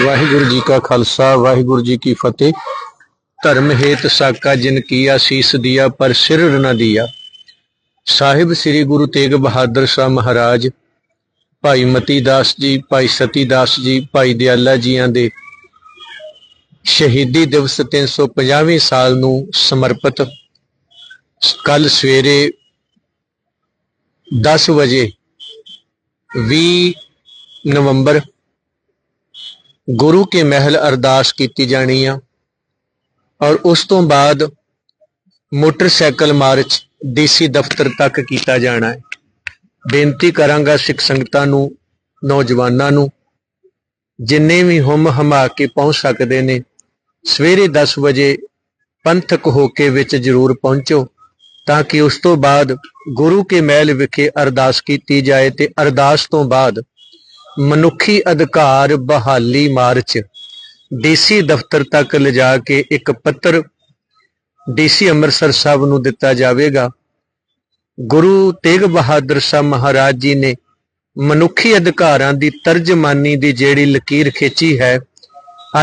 ਵਾਹਿਗੁਰੂ ਜੀ ਕਾ ਖਾਲਸਾ, ਵਾਹਿਗੁਰੂ ਜੀ ਕੀ ਫਤਿਹ। ਧਰਮ ਹੇਤ ਸਾਕਾ ਜਿਨ ਕੀਆ ਸੀਸ ਦਿਆ, ਪਰ ਸਿਰ ਨ ਦਿਆ। ਸਾਹਿਬ ਸ੍ਰੀ ਗੁਰੂ ਤੇਗ ਬਹਾਦਰ ਸ਼ਾਹ ਮਹਾਰਾਜ, ਭਾਈ ਮਤੀ ਦਾਸ ਜੀ, ਭਾਈ ਸਤੀ ਦਾਸ ਜੀ, ਭਾਈ ਦਿਆਲਾ ਜੀਆਂ ਦੇ ਸ਼ਹੀਦੀ ਦਿਵਸ 350ਵੀਂ ਸਾਲ ਨੂੰ ਸਮਰਪਿਤ ਕੱਲ ਸਵੇਰੇ 10 ਵਜੇ 20 ਨਵੰਬਰ ਗੁਰੂ ਕੇ ਮਹਿਲ ਅਰਦਾਸ ਕੀਤੀ ਜਾਣੀ ਆ। ਔਰ ਉਸ ਤੋਂ ਬਾਅਦ ਮੋਟਰਸਾਈਕਲ ਮਾਰਚ ਡੀਸੀ ਦਫ਼ਤਰ ਤੱਕ ਕੀਤਾ ਜਾਣਾ ਹੈ। ਬੇਨਤੀ ਕਰਾਂਗਾ ਸਿੱਖ ਸੰਗਤਾਂ ਨੂੰ, ਨੌਜਵਾਨਾਂ ਨੂੰ, ਜਿੰਨੇ ਵੀ ਹਮ ਹਮਾ ਕੇ ਪਹੁੰਚ ਸਕਦੇ ਨੇ, ਸਵੇਰੇ 10 ਵਜੇ ਪੰਥਕ ਹੋਕੇ ਵਿੱਚ ਜ਼ਰੂਰ ਪਹੁੰਚੋ, ਤਾਂ ਕਿ ਉਸ ਤੋਂ ਬਾਅਦ ਗੁਰੂ ਕੇ ਮਹਿਲ ਵਿਖੇ ਅਰਦਾਸ ਕੀਤੀ ਜਾਏ ਤੇ ਅਰਦਾਸ ਤੋਂ ਬਾਅਦ ਮਨੁੱਖੀ ਅਧਿਕਾਰ ਬਹਾਲੀ ਮਾਰਚ। ਡੀਸੀ ਦਫ਼ਤਰ ਤੱਕ ਲਿਜਾ ਕੇ ਇੱਕ ਪੱਤਰ ਡੀਸੀ ਅੰਮ੍ਰਿਤਸਰ ਸਾਹਿਬ ਨੂੰ ਦਿੱਤਾ ਜਾਵੇਗਾ। ਗੁਰੂ ਤੇਗ ਬਹਾਦਰ ਸਾਹਿਬ ਮਹਾਰਾਜ ਜੀ ਨੇ ਮਨੁੱਖੀ ਅਧਿਕਾਰਾਂ ਦੀ ਤਰਜਮਾਨੀ ਦੀ ਜਿਹੜੀ ਲਕੀਰ ਖਿੱਚੀ ਹੈ,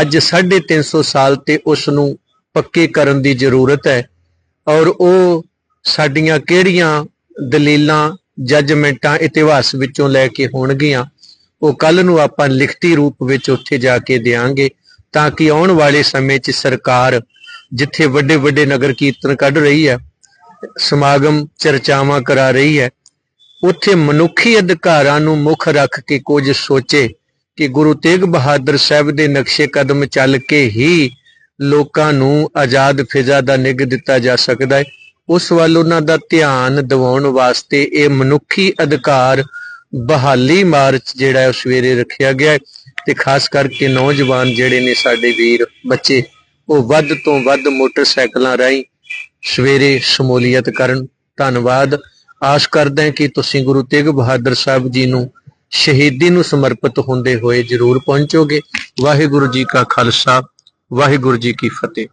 ਅੱਜ 350 ਸਾਲ ਤੇ ਉਸ ਨੂੰ ਪੱਕੇ ਕਰਨ ਦੀ ਜ਼ਰੂਰਤ ਹੈ ਔਰ ਉਹ ਸਾਡੀਆਂ ਕਿਹੜੀਆਂ ਦਲੀਲਾਂ, ਜੱਜਮੈਂਟਾਂ, ਇਤਿਹਾਸ ਵਿੱਚੋਂ ਲੈ ਕੇ ਹੋਣਗੀਆਂ। ਉਹ ਕੱਲ ਨੂੰ ਆਪਾਂ ਲਿਖਤੀ ਰੂਪ ਵਿੱਚ ਉੱਥੇ ਜਾ ਕੇ ਦੇਾਂਗੇ ਤਾਂ ਕਿ ਆਉਣ ਵਾਲੇ ਸਮੇਂ 'ਚ ਸਰਕਾਰ ਜਿੱਥੇ ਵੱਡੇ ਵੱਡੇ ਨਗਰ ਕੀਰਤਨ ਕੱਢ ਰਹੀ ਹੈ, ਸਮਾਗਮ ਚਰਚਾਵਾਂ ਕਰਾ ਰਹੀ ਹੈ, ਉੱਥੇ ਮਨੁੱਖੀ ਅਧਿਕਾਰਾਂ ਨੂੰ ਮੁੱਖ ਰੱਖ ਕੇ ਕੁਝ ਸੋਚੇ ਕਿ ਗੁਰੂ ਤੇਗ ਬਹਾਦਰ ਸਾਹਿਬ ਦੇ ਨਕਸ਼ੇ ਕਦਮ ਚੱਲ ਕੇ ਹੀ ਲੋਕਾਂ ਨੂੰ ਆਜ਼ਾਦ ਫਿਜ਼ਾ ਦਾ ਨਿੱਘ ਦਿੱਤਾ ਜਾ ਸਕਦਾ ਹੈ। ਉਸ ਵੱਲ ਉਹਨਾਂ ਦਾ ਧਿਆਨ ਦਿਵਾਉਣ ਵਾਸਤੇ ਇਹ ਮਨੁੱਖੀ ਅਧਿਕਾਰ ਬਹਾਲੀ ਮਾਰਚ ਜਿਹੜਾ ਉਹ ਸਵੇਰੇ ਰੱਖਿਆ ਗਿਆ ਤੇ ਖਾਸ ਕਰਕੇ ਨੌਜਵਾਨ ਜਿਹੜੇ ਨੇ ਸਾਡੇ ਵੀਰ, ਬੱਚੇ, ਉਹ ਵੱਧ ਤੋਂ ਵੱਧ ਮੋਟਰਸਾਈਕਲਾਂ ਰਾਹੀਂ ਸਵੇਰੇ ਸ਼ਮੂਲੀਅਤ ਕਰਨ। ਧੰਨਵਾਦ। ਆਸ ਕਰਦਾ ਹਾਂ ਕਿ ਤੁਸੀਂ ਗੁਰੂ ਤੇਗ ਬਹਾਦਰ ਸਾਹਿਬ ਜੀ ਨੂੰ ਸ਼ਹੀਦੀ ਨੂੰ ਸਮਰਪਿਤ ਹੁੰਦੇ ਹੋਏ ਜਰੂਰ ਪਹੁੰਚੋਗੇ। ਵਾਹਿਗੁਰੂ ਜੀ ਕਾ ਖਾਲਸਾ, ਵਾਹਿਗੁਰੂ ਜੀ ਕੀ ਫਤਿਹ।